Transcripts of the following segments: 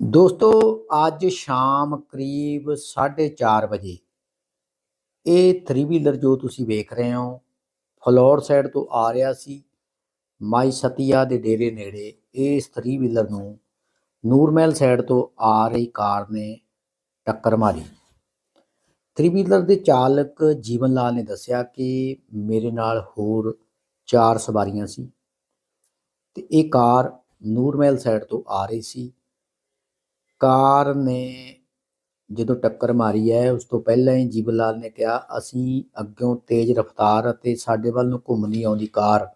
ਦੋਸਤੋ, ਅੱਜ ਸ਼ਾਮ ਕਰੀਬ 4:30 ਵਜੇ, ਇਹ 3 ਵੀਲਰ ਜੋ ਤੁਸੀਂ ਵੇਖ ਰਹੇ ਹੋ, ਫਲੋਰ ਸਾਈਡ ਤੋਂ ਆ ਰਿਹਾ ਸੀ, ਮਾਈ ਸਤੀਆ ਦੇ ਡੇਰੇ ਨੇੜੇ, ਇਸ 3 ਵੀਲਰ ਨੂੰ ਨੂਰਮਹਿਲ ਸਾਈਡ ਤੋਂ ਆ ਰਹੀ ਕਾਰ ਨੇ ਟੱਕਰ ਮਾਰੀ। 3 ਵੀਲਰ ਦੇ ਚਾਲਕ ਜੀਵਨ ਲਾਲ ਨੇ ਦੱਸਿਆ ਕਿ ਮੇਰੇ ਨਾਲ ਹੋਰ ਚਾਰ ਸਵਾਰੀਆਂ ਸੀ ਤੇ ਇਹ ਕਾਰ ਨੂਰਮਹਿਲ ਸਾਈਡ ਤੋਂ ਆ ਰਹੀ ਸੀ। ਕਾਰ ਨੇ ਜਦੋਂ ਟੱਕਰ ਮਾਰੀ ਹੈ, ਉਸ ਤੋਂ ਪਹਿਲਾਂ ਹੀ ਜੀਵਨ ਲਾਲ ਨੇ ਕਿਹਾ, ਅਸੀਂ ਅੱਗੋਂ ਤੇਜ਼ ਰਫ਼ਤਾਰ ਅਤੇ ਸਾਡੇ ਵੱਲ ਨੂੰ ਘੁੰਮਦੀ ਆਉਂਦੀ ਕਾਰ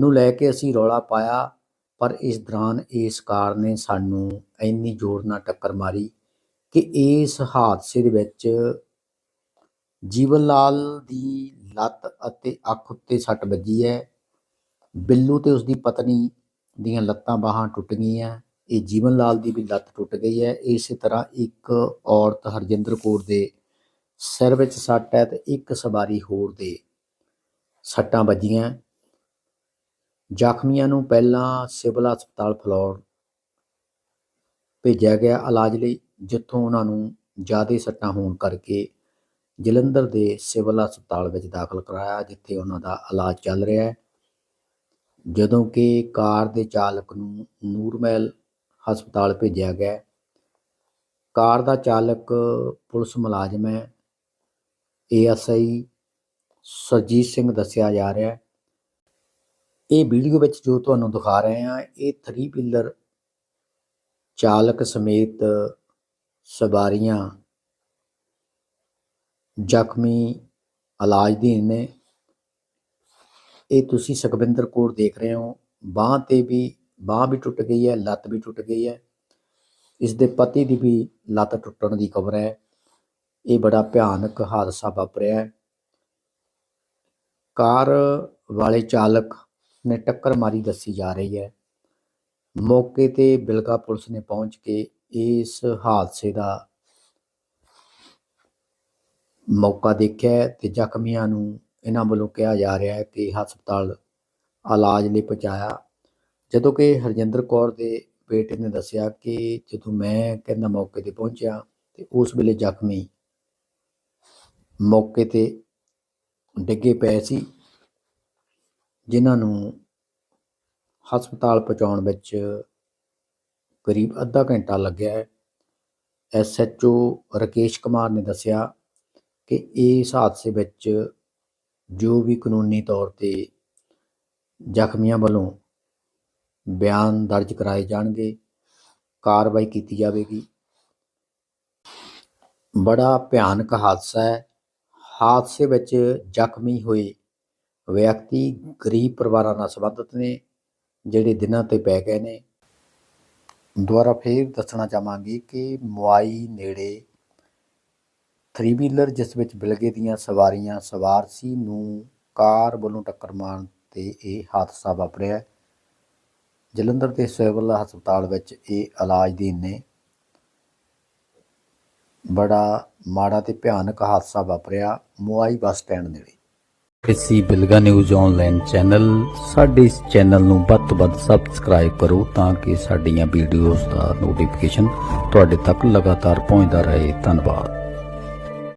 ਨੂੰ ਲੈ ਕੇ ਅਸੀਂ ਰੌਲਾ ਪਾਇਆ, ਪਰ ਇਸ ਦੌਰਾਨ ਇਸ ਕਾਰ ਨੇ ਸਾਨੂੰ ਇੰਨੀ ਜ਼ੋਰ ਨਾਲ ਟੱਕਰ ਮਾਰੀ ਕਿ ਇਸ ਹਾਦਸੇ ਦੇ ਵਿੱਚ ਜੀਵਨ ਲਾਲ ਦੀ ਲੱਤ ਅਤੇ ਅੱਖ ਉੱਤੇ ਸੱਟ ਵੱਜੀ ਹੈ। ਬਿੱਲੂ ਤੇ ਉਸ ਦੀ ਪਤਨੀ ਦੀਆਂ ਲੱਤਾਂ ਬਾਹਾਂ ਟੁੱਟ ਗਈਆਂ। ਇਹ ਜੀਵਨ ਲਾਲ ਦੀ ਵੀ ਲੱਤ ਟੁੱਟ ਗਈ ਹੈ। ਇਸੇ ਤਰ੍ਹਾਂ ਇੱਕ ਔਰਤ ਹਰਜਿੰਦਰ ਕੌਰ ਦੇ ਸਿਰ ਵਿੱਚ ਸੱਟ ਹੈ ਤੇ ਇੱਕ ਸਵਾਰੀ ਹੋਰ ਦੇ ਸੱਟਾਂ ਵੱਜੀਆਂ। ਜ਼ਖਮੀਆਂ ਨੂੰ ਪਹਿਲਾਂ ਸਿਵਲ ਹਸਪਤਾਲ ਫਲੌਰ ਭੇਜਿਆ ਗਿਆ ਇਲਾਜ ਲਈ, ਜਿੱਥੋਂ ਉਹਨਾਂ ਨੂੰ ਜ਼ਿਆਦਾ ਸੱਟਾਂ ਹੋਣ ਕਰਕੇ ਜਲੰਧਰ ਦੇ ਸਿਵਲ ਹਸਪਤਾਲ ਵਿੱਚ ਦਾਖਲ ਕਰਾਇਆ, ਜਿੱਥੇ ਉਹਨਾਂ ਦਾ ਇਲਾਜ ਚੱਲ ਰਿਹਾ ਹੈ। ਜਦੋਂ ਕਿ ਕਾਰ ਦੇ ਚਾਲਕ ਨੂੰ ਨੂਰਮਹਿਲ ਹਸਪਤਾਲ ਭੇਜਿਆ ਗਿਆ ਕਾਰ ਦਾ ਚਾਲਕ ਪੁਲਿਸ ਮੁਲਾਜ਼ਮ ਹੈ। ਏਐਸਆਈ ਸਰਜੀਤ ਸਿੰਘ ਦੱਸਿਆ ਜਾ ਰਿਹਾ ਹੈ। ਇਹ ਵੀਡੀਓ ਵਿੱਚ ਜੋ ਤੁਹਾਨੂੰ ਦਿਖਾ ਰਹੇ ਹਾਂ, ਇਹ 3 ਵੀਲਰ ਚਾਲਕ ਸਮੇਤ ਸਵਾਰੀਆਂ ਜ਼ਖਮੀ ਇਲਾਜ ਨੇ। ਇਹ ਤੁਸੀਂ ਸੁਖਵਿੰਦਰ ਕੋਟ ਦੇਖ ਰਹੇ ਹੋ। ਬਾਹ ਤੇ ਵੀ ਬਾਹ ਵੀ ਟੁੱਟ ਗਈ ਹੈ, ਲੱਤ ਵੀ ਟੁੱਟ ਗਈ ਹੈ। ਇਸ ਦੇ ਪਤੀ ਦੀ ਵੀ ਲੱਤ ਟੁੱਟਣ ਦੀ ਖਬਰ ਹੈ। ਇਹ ਬੜਾ ਭਿਆਨਕ ਹਾਦਸਾ ਵਾਪਰਿਆ ਹੈ। ਕਾਰ ਵਾਲੇ ਚਾਲਕ ਨੇ ਟੱਕਰ ਮਾਰੀ ਦੱਸੀ ਜਾ ਰਹੀ ਹੈ। ਮੌਕੇ ਤੇ ਬਿਲਗਾ ਪੁਲਿਸ ਨੇ ਪਹੁੰਚ ਕੇ ਇਸ ਹਾਦਸੇ ਦਾ ਮੌਕਾ ਦੇਖਿਆ ਹੈ ਤੇ ਜ਼ਖਮੀਆਂ ਨੂੰ ਇਹਨਾਂ ਵੱਲੋਂ ਕਿਹਾ ਜਾ ਰਿਹਾ ਹੈ ਕਿ ਹਸਪਤਾਲ ਇਲਾਜ ਲਈ ਪਹੁੰਚਾਇਆ ਜਦੋਂ ਕਿ ਹਰਜਿੰਦਰ ਕੌਰ ਦੇ ਬੇਟੇ ਨੇ ਦੱਸਿਆ ਕਿ ਜਦੋਂ ਮੈਂ ਕਹਿੰਦਾ ਮੌਕੇ ਤੇ ਪਹੁੰਚਿਆ ਤੇ ਉਸ ਵੇਲੇ ਜ਼ਖਮੀ ਮੌਕੇ ਤੇ ਡਿੱਗੇ ਪਏ ਸੀ, ਜਿਨ੍ਹਾਂ ਨੂੰ ਹਸਪਤਾਲ ਪਹੁੰਚਾਉਣ ਵਿੱਚ ਕਰੀਬ ਅੱਧਾ ਘੰਟਾ ਲੱਗਿਆ ਹੈ। ਐਸਐਚਓ ਰਕੇਸ਼ ਕੁਮਾਰ ਨੇ ਦੱਸਿਆ ਕਿ ਇਸ ਹਾਦਸੇ ਵਿੱਚ ਜੋ ਵੀ ਕਾਨੂੰਨੀ ਤੌਰ ਤੇ ਜ਼ਖਮੀਆਂ ਵੱਲੋਂ ਬਿਆਨ ਦਰਜ ਕਰਾਏ ਜਾਣਗੇ, ਕਾਰਵਾਈ ਕੀਤੀ ਜਾਵੇਗੀ। ਬੜਾ ਭਿਆਨਕ ਹਾਦਸਾ ਹੈ। ਹਾਦਸੇ ਵਿੱਚ ਜ਼ਖਮੀ ਹੋਏ ਵਿਅਕਤੀ ਗਰੀਬ ਪਰਿਵਾਰਾਂ ਨਾਲ ਸੰਬੰਧਿਤ ਨੇ, ਜਿਹੜੇ ਦਿਨਾਂ ਤੇ ਪੈ ਗਏ ਨੇ। ਦੁਬਾਰਾ ਫੇਰ ਦੱਸਣਾ ਚਾਹਾਂਗੇ ਕਿ ਮੁਆਈ ਨੇੜੇ ਥਰੀ ਵੀਲਰ ਜਿਸ ਵਿੱਚ ਬਿਲਗੇ ਦੀਆਂ ਸਵਾਰੀਆਂ ਸਵਾਰ ਸੀ ਨੂੰ ਕਾਰ ਵੱਲੋਂ ਟੱਕਰ ਮਾਰਨ ਤੇ ਇਹ ਹਾਦਸਾ ਵਾਪਰਿਆ। ਜਲੰਧਰ ਦੇ ਸਿਵਲ ਹਸਪਤਾਲ ਵਿੱਚ ਇਹ ਇਲਾਜ ਦੇ ਨੇ ਬੜਾ ਮਾੜਾ ਤੇ ਭਿਆਨਕ ਹਾਦਸਾ ਵਾਪਰਿਆ ਮੁਆਈ ਬੱਸ ਸਟੈਂਡ ਨੇੜੇ ਕਿਸੇ ਬਿਲਗਾ ਨਿਊਜ਼ ਆਨਲਾਈਨ ਚੈਨਲ, ਸਾਡੇ ਇਸ ਚੈਨਲ ਨੂੰ ਵੱਧ ਤੋਂ ਵੱਧ ਸਬਸਕ੍ਰਾਈਬ ਕਰੋ ਤਾਂ ਕਿ ਸਾਡੀਆਂ ਵੀਡੀਓਜ਼ ਦਾ ਨੋਟੀਫਿਕੇਸ਼ਨ ਤੁਹਾਡੇ ਤੱਕ ਲਗਾਤਾਰ ਪਹੁੰਚਦਾ ਰਹੇ। ਧੰਨਵਾਦ।